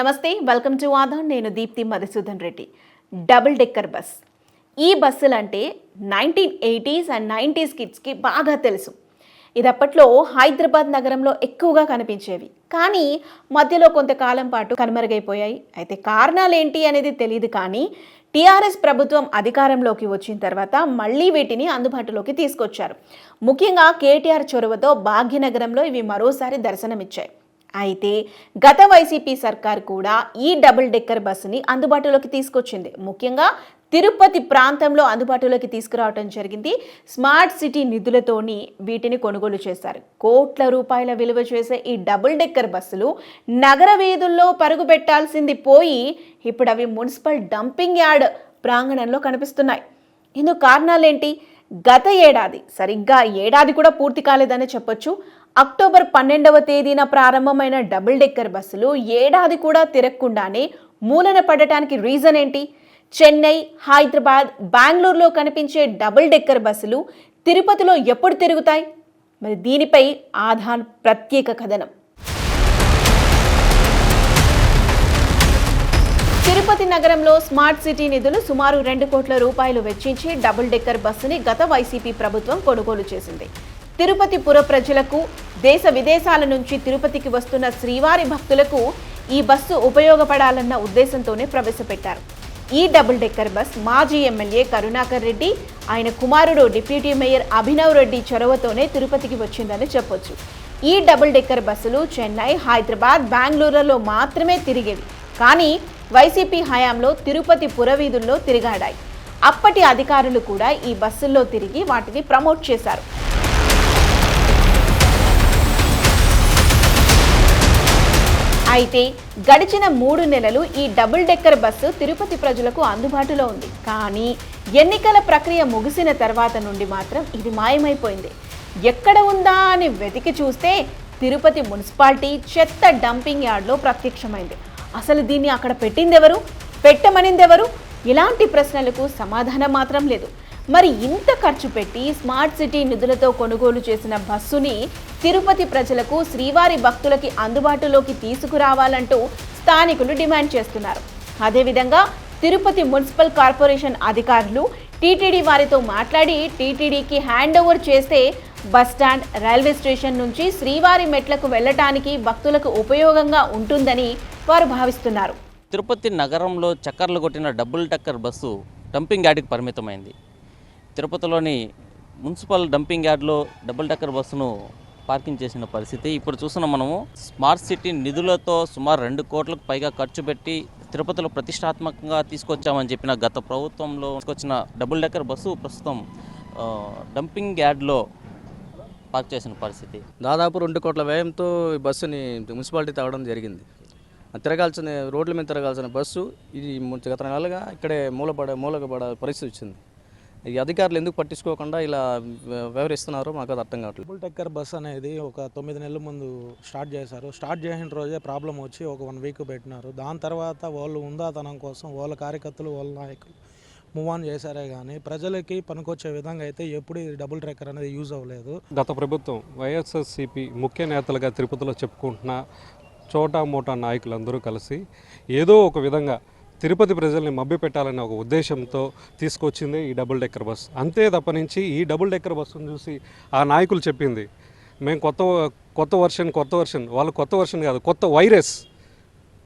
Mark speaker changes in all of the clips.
Speaker 1: నమస్తే welcome to Aadhaar. నేను Deepthi Madhusudan Reddy. Double decker bus. ఈ బస్సులు అంటే నైన్టీన్ ఎయిటీస్ అండ్ నైంటీస్ కిడ్స్కి బాగా తెలుసు. ఇది అప్పట్లో హైదరాబాద్ నగరంలో ఎక్కువగా కనిపించేవి. కానీ మధ్యలో కొంతకాలం పాటు కనుమరుగైపోయాయి. అయితే కారణాలు ఏంటి అనేది తెలియదు కానీ టీఆర్ఎస్ ప్రభుత్వం అధికారంలోకి వచ్చిన తర్వాత మళ్ళీ వీటిని అందుబాటులోకి తీసుకొచ్చారు. ముఖ్యంగా కేటీఆర్ చొరవతో భాగ్యనగరంలో ఇవి మరోసారి దర్శనమిచ్చాయి. అయితే గత వైసీపీ సర్కార్ కూడా ఈ డబుల్ డెక్కర్ బస్సుని అందుబాటులోకి తీసుకొచ్చింది. ముఖ్యంగా తిరుపతి ప్రాంతంలో అందుబాటులోకి తీసుకురావడం జరిగింది. స్మార్ట్ సిటీ నిధులతోని వీటిని కొనుగోలు చేశారు. కోట్ల రూపాయల విలువ చేసే ఈ డబుల్ డెక్కర్ బస్సులు నగర వీధుల్లో పరుగు పెట్టాల్సింది పోయి ఇప్పుడు అవి మున్సిపల్ డంపింగ్ యార్డ్ ప్రాంగణంలో కనిపిస్తున్నాయి. ఇందుకు కారణాలేంటి? గత ఏడాది సరిగ్గా ఏడాది కూడా పూర్తి కాలేదని చెప్పొచ్చు. అక్టోబర్ పన్నెండవ తేదీన ప్రారంభమైన డబుల్ డెక్కర్ బస్సులు ఏడాది కూడా తిరగకుండానే మూలన పడటానికి రీజన్ ఏంటి? చెన్నై హైదరాబాద్ బెంగళూరులో కనిపించే డబుల్ డెక్కర్ బస్సులు తిరుపతిలో ఎప్పుడు తిరుగుతాయి? మరి దీనిపై ఆధాన్ ప్రత్యేక కథనం. తిరుపతి నగరంలో స్మార్ట్ సిటీ నిధులు సుమారు రెండు కోట్ల రూపాయలు వెచ్చించి డబుల్ డెక్కర్ బస్సుని గత వైసీపీ ప్రభుత్వం కొనుగోలు చేసింది. తిరుపతి పుర ప్రజలకు దేశ విదేశాల నుంచి తిరుపతికి వస్తున్న శ్రీవారి భక్తులకు ఈ బస్సు ఉపయోగపడాలన్న ఉద్దేశంతోనే ప్రవేశపెట్టారు. ఈ డబుల్ డెక్కర్ బస్ మాజీ ఎమ్మెల్యే కరుణాకర్ రెడ్డి ఆయన కుమారుడు డిప్యూటీ మేయర్ అభినవ్ రెడ్డి చొరవతోనే తిరుపతికి వచ్చిందని చెప్పొచ్చు. ఈ డబుల్ డెక్కర్ బస్సులు చెన్నై హైదరాబాద్ బెంగళూరులో మాత్రమే తిరిగేవి. కానీ వైసీపీ హయాంలో తిరుపతి పురవీధుల్లో తిరిగాడాయి. అప్పటి అధికారులు కూడా ఈ బస్సుల్లో తిరిగి వాటిని ప్రమోట్ చేశారు. అయితే గడిచిన మూడు నెలలు ఈ డబుల్ డెక్కర్ బస్సు తిరుపతి ప్రజలకు అందుబాటులో ఉంది. కానీ ఎన్నికల ప్రక్రియ ముగిసిన తర్వాత నుండి మాత్రం ఇది మాయమైపోయింది. ఎక్కడ ఉందా అని వెతికి చూస్తే తిరుపతి మున్సిపాలిటీ చెత్త డంపింగ్ యార్డ్లో ప్రత్యక్షమైంది. అసలు దీన్ని అక్కడ పెట్టిందెవరు? పెట్టమనిందెవరు? ఇలాంటి ప్రశ్నలకు సమాధానం మాత్రం లేదు. మరి ఇంత ఖర్చు పెట్టి స్మార్ట్ సిటీ నిధులతో కొనుగోలు చేసిన బస్సుని తిరుపతి ప్రజలకు శ్రీవారి భక్తులకి అందుబాటులోకి తీసుకురావాలంటూ స్థానికులు డిమాండ్ చేస్తున్నారు. అదేవిధంగా తిరుపతి మున్సిపల్ కార్పొరేషన్ అధికారులు టీటీడీ వారితో మాట్లాడి టీటీడీకి హ్యాండ్ ఓవర్ చేస్తే బస్టాండ్ రైల్వే స్టేషన్ నుంచి శ్రీవారి మెట్లకు వెళ్ళటానికి భక్తులకు ఉపయోగంగా ఉంటుందని వారు భావిస్తున్నారు.
Speaker 2: తిరుపతి నగరంలో చక్కర్లు కొట్టిన డబుల్ టక్కర్ బస్సు డంపింగ్ యార్డ్కి పరిమితమైంది. తిరుపతిలోని మున్సిపల్ డంపింగ్ యార్డ్లో డబుల్ డెక్కర్ బస్సును పార్కింగ్ చేసిన పరిస్థితి. ఇప్పుడు చూస్తున్నాం మనము స్మార్ట్ సిటీ నిధులతో సుమారు రెండు కోట్లకు పైగా ఖర్చు పెట్టి తిరుపతిలో ప్రతిష్టాత్మకంగా తీసుకొచ్చామని చెప్పిన గత ప్రభుత్వంలో తీసుకొచ్చిన డబుల్ డెక్కర్ బస్సు ప్రస్తుతం డంపింగ్ యార్డ్లో పార్క్ చేసిన పరిస్థితి.
Speaker 3: దాదాపు రెండు కోట్ల వ్యయంతో ఈ బస్సుని మున్సిపాలిటీ తేవడం జరిగింది. తిరగాల్సిన రోడ్ల మీద తిరగాల్సిన బస్సు ఇది గత నెలగా ఇక్కడే మూలపడ మూలకపడ పరిస్థితి వచ్చింది. ఈ అధికారులు ఎందుకు పట్టించుకోకుండా ఇలా వ్య- వ్యవహరిస్తున్నారో మాకు అది అర్థం కావట్లేదు.
Speaker 4: డబుల్ టెక్కర్ బస్ అనేది ఒక తొమ్మిది నెలల ముందు స్టార్ట్ చేశారు. స్టార్ట్ చేసిన రోజే ప్రాబ్లం వచ్చి ఒక వన్ వీక్ పెట్టినారు. దాని తర్వాత వాళ్ళు ఉందాతనం కోసం వాళ్ళ కార్యకర్తలు వాళ్ళ నాయకులు మూవ్ ఆన్ చేశారే కానీ ప్రజలకి పనికొచ్చే విధంగా అయితే ఎప్పుడు ఈ డబుల్ ట్రెక్కర్ అనేది యూజ్ అవ్వలేదు.
Speaker 5: గత ప్రభుత్వం వైఎస్ఆర్సీపీ ముఖ్య నేతలుగా తిరుపతిలో చెప్పుకుంటున్న చోటా మోటా నాయకులందరూ కలిసి ఏదో ఒక విధంగా తిరుపతి ప్రజల్ని మభ్యపెట్టాలనే ఒక ఉద్దేశంతో తీసుకొచ్చింది ఈ డబుల్ డెక్కర్ బస్ అంతే తప్ప నుంచి ఈ డబుల్ డెక్కర్ బస్సును చూసి ఆ నాయకులు చెప్పింది మేము కొత్త కొత్త వర్షన్ కొత్త వర్షన్ వాళ్ళు కొత్త వర్షన్ కాదు కొత్త వైరస్.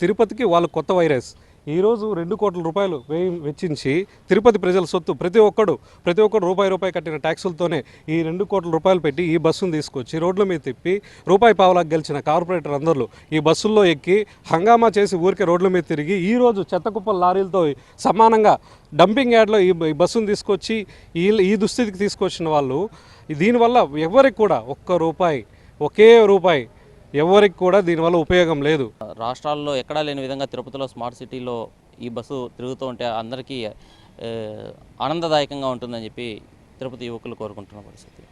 Speaker 5: తిరుపతికి వాళ్ళు కొత్త వైరస్. ఈరోజు రెండు కోట్ల రూపాయలు వ్యయం వెచ్చించి తిరుపతి ప్రజల సొత్తు ప్రతి ఒక్కడు ప్రతి ఒక్కడు రూపాయి రూపాయి కట్టిన ట్యాక్సులతోనే ఈ రెండు కోట్ల రూపాయలు పెట్టి ఈ బస్సును తీసుకొచ్చి రోడ్ల మీద తిప్పి రూపాయి పావలాకు గెలిచిన కార్పొరేటర్ అందరూ ఈ బస్సుల్లో ఎక్కి హంగామా చేసి ఊరికే రోడ్ల మీద తిరిగి ఈరోజు రోజు చెత్త కుప్పల లారీలతో సమానంగా డంపింగ్ యార్డ్లో ఈ ఈ బస్సును తీసుకొచ్చి ఈ ఈ దుస్థితికి తీసుకొచ్చిన వాళ్ళు దీనివల్ల ఎవరికి కూడా ఒక్క రూపాయి ఒకే రూపాయి ఎవరికి కూడా దీనివల్ల ఉపయోగం లేదు.
Speaker 2: రాష్ట్రాల్లో ఎక్కడా లేని విధంగా తిరుపతిలో స్మార్ట్ సిటీలో ఈ బస్సు తిరుగుతూ ఉంటే అందరికీ ఆనందదాయకంగా ఉంటుందని చెప్పి తిరుపతి యువకులు కోరుకుంటున్న పరిస్థితి.